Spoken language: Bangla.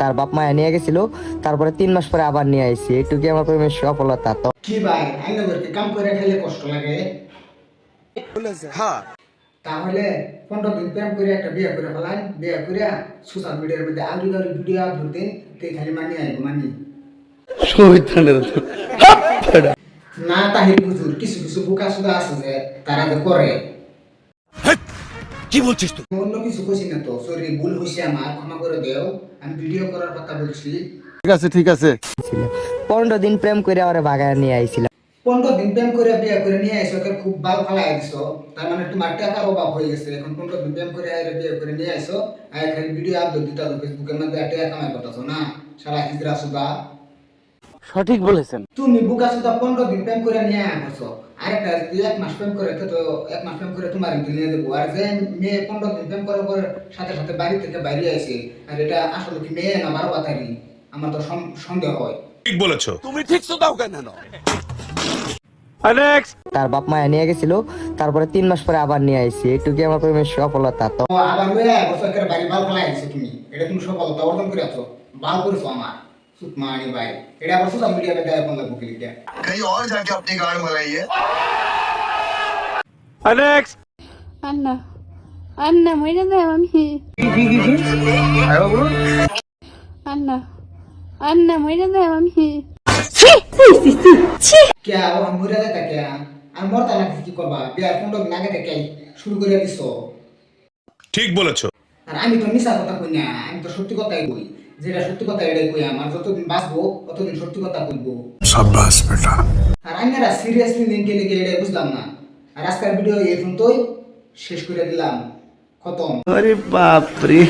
তার বাপ মায়া নিয়ে গেছিল তারপরে তিন মাস পরে আবার নিয়ে আইছি। এইটুকুই আমার প্রেমের সফলতা? তো কি ভাই আইনা করতে কাম করে খাইলে কষ্ট লাগে? তাহলে পনেরো দিন প্রেম করে একটা বিয়ে করে ফেলান বিয়ে করে সোশ্যাল মিডিয়ার মধ্যে আলু দালু ভিডিও আপলোড দিন তে খালি মানি আইব মানি। না তাহির বুঝুর কিছু কিছু বোকা সুদা আছে যে তারা যে করে। কি বলছিস তুই? অন্য কিছু কইছি না তো সরি ভুল হয়েছে আমার ক্ষমা করে দেও। আমি ভিডিও করার কথা বলছি। ঠিক আছে ঠিক আছে। পনেরো দিন প্রেম করে আবার বাগায় নিয়ে আইছিলাম পনেরো দিন প্রেম করে বিয়ে করে নিয়ে আইসো ওকে খুব ভালো ফেলাই দিছো। তার মানে তোমার টাকার অভাব হয়ে গেছে। এখন পনেরো দিন প্রেম করে আইরে বিয়ে করে নিয়ে আইসো আর খালি ভিডিও আপলোড দিতে হবে ফেসবুকের মধ্যে টাকা কামাই করতেছো না। সারা হিজরা সুদা। সঠিক বলেছেন। তুমি বুকা সুদা পনেরো দিন প্রেম করে নিয়ে আসছো আরেকটা যদি এক মাস প্রেম করে তো এক মাস প্রেম করে তোমার নিয়ে দেবো। আর যে মেয়ে পনেরো দিন প্রেম করার পরে সাথে সাথে বাড়ি থেকে বাইরে আসে আর এটা আসলে কি মেয়ে না বাতারি আমার তো সন্দেহ হয়। ঠিক বলেছ। তুমি ঠিক তো দাও কেন তার বাপ মায়া নিয়ে গেছিল তারপরে তিন মাস পরে আবার নিয়ে আইছি এইটুকুই আমার প্রেমের সফলতা? তো আবার বাড়ি ফেলাই তুমি। এটা তুমি সফলতা অর্জন করে আছো বাল করেছ আমার। সুত মানি ভাই এটা আবার সোশ্যাল মিডিয়াতে দেয় ফোন লাগবো ক্লিক দেয় कहीं और जाके अपनी गाड़ मंगाइए আন্না আন্না মরে দেয় আমি আন্না আন্না মরে দেয় আমি কে ও মরে যায় তা কে আর মরতা না কি করবা বিয়ার পনেরো দিন আগে থেকে শুরু করে দিছো ঠিক বলেছো আর আমি তো মিশা কথা কই না আমি তো সত্যি কথাই কই যেটা সত্যি কথা এটাই কই আমার যতদিন বাঁচবো ততদিন সত্যি কথা কইবো সাব্বাস বেটা। আর আইনারা সিরিয়াসলি লিঙ্কে লিখে এটাই বুঝলাম না। আর আজকের ভিডিও এই পর্যন্তই। শেষ করে দিলাম। খতম। আরে বাপ রে